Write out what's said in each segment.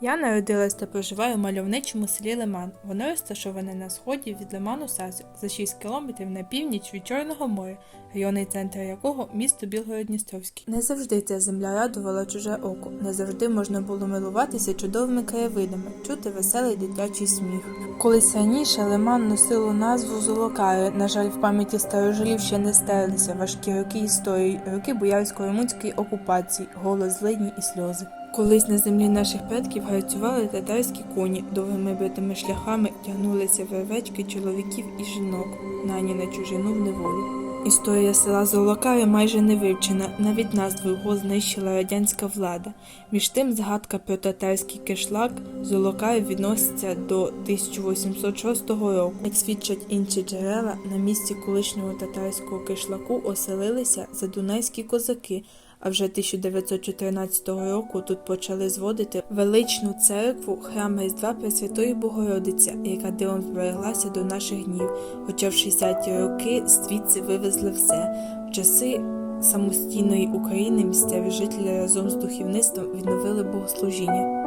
Я народилась та проживаю в мальовничому селі Лиман. Воно розташоване на сході від Лиману Сасок за 6 кілометрів на північ від Чорного моря, районний центр якого місто Білгород-Дністровський. Не завжди ця земля радувала чуже око, не завжди можна було милуватися чудовими краєвидами, чути веселий дитячий сміх. Колись раніше Лиман носило назву Золокари. На жаль, в пам'яті старожилів ще не стерлися важкі роки історії, роки боярсько-румунської окупації, голос злидні і сльози. Колись на землі наших предків гарцювали татарські коні, довгими битими шляхами тягнулися вервечки чоловіків і жінок, нані на чужину в неволю. Історія села Золокари майже не вивчена, навіть назву його знищила радянська влада. Між тим згадка про татарський кишлак Золокари відноситься до 1806 року. Як свідчать інші джерела, на місці колишнього татарського кишлаку оселилися задунайські козаки, а вже 1914 року тут почали зводити величну церкву храм Різдва Пресвятої Богородиці, яка дивом збереглася до наших днів. Хоча в 60-ті роки звідси вивезли все. В часи самостійної України місцеві жителі разом з духовництвом відновили богослужіння.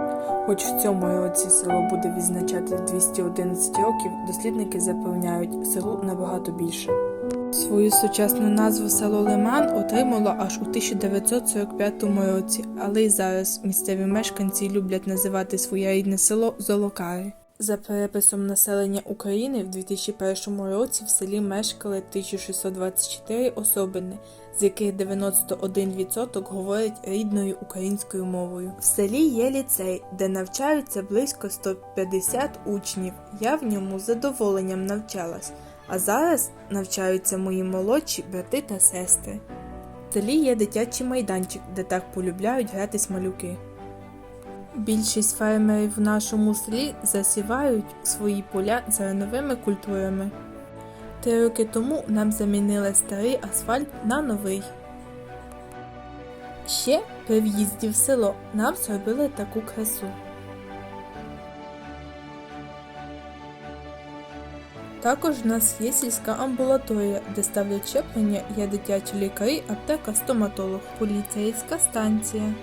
Хоч в цьому році село буде відзначати 211 років, дослідники запевняють, селу набагато більше. Свою сучасну назву село Лиман отримало аж у 1945 році, але й зараз місцеві мешканці люблять називати своє рідне село Золокари. За переписом населення України в 2001 році в селі мешкали 1624 особини, з яких 91% говорять рідною українською мовою. В селі є ліцей, де навчаються близько 150 учнів. Я в ньому задоволенням навчалась. А зараз навчаються мої молодші брати та сестри. В селі є дитячий майданчик, де так полюбляють гратись малюки. Більшість фермерів в нашому селі засівають свої поля зерновими культурами. Три роки тому нам замінили старий асфальт на новий. Ще при в'їзді в село нам зробили таку красу. Також в нас є сільська амбулаторія, де ставлять щеплення, є дитячі лікарі, аптека, стоматолог, поліцейська станція.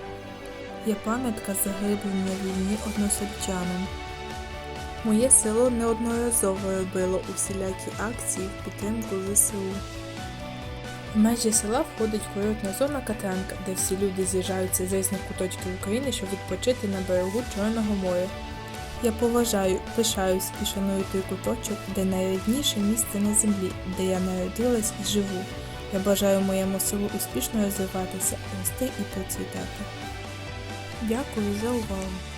Є пам'ятка загиблення в війні односельчанам. Моє село неодноразово робило усілякі акції в підтримку ЗСУ. В межі села входить курортна зона Катренка, де всі люди з'їжджаються з різних куточків України, щоб відпочити на берегу Чорного моря. Я поважаю, пишаюсь і шаную той куточок, де найрідніше місце на землі, де я народилась і живу. Я бажаю моєму селу успішно розвиватися, рости і процвітати. Дякую за увагу!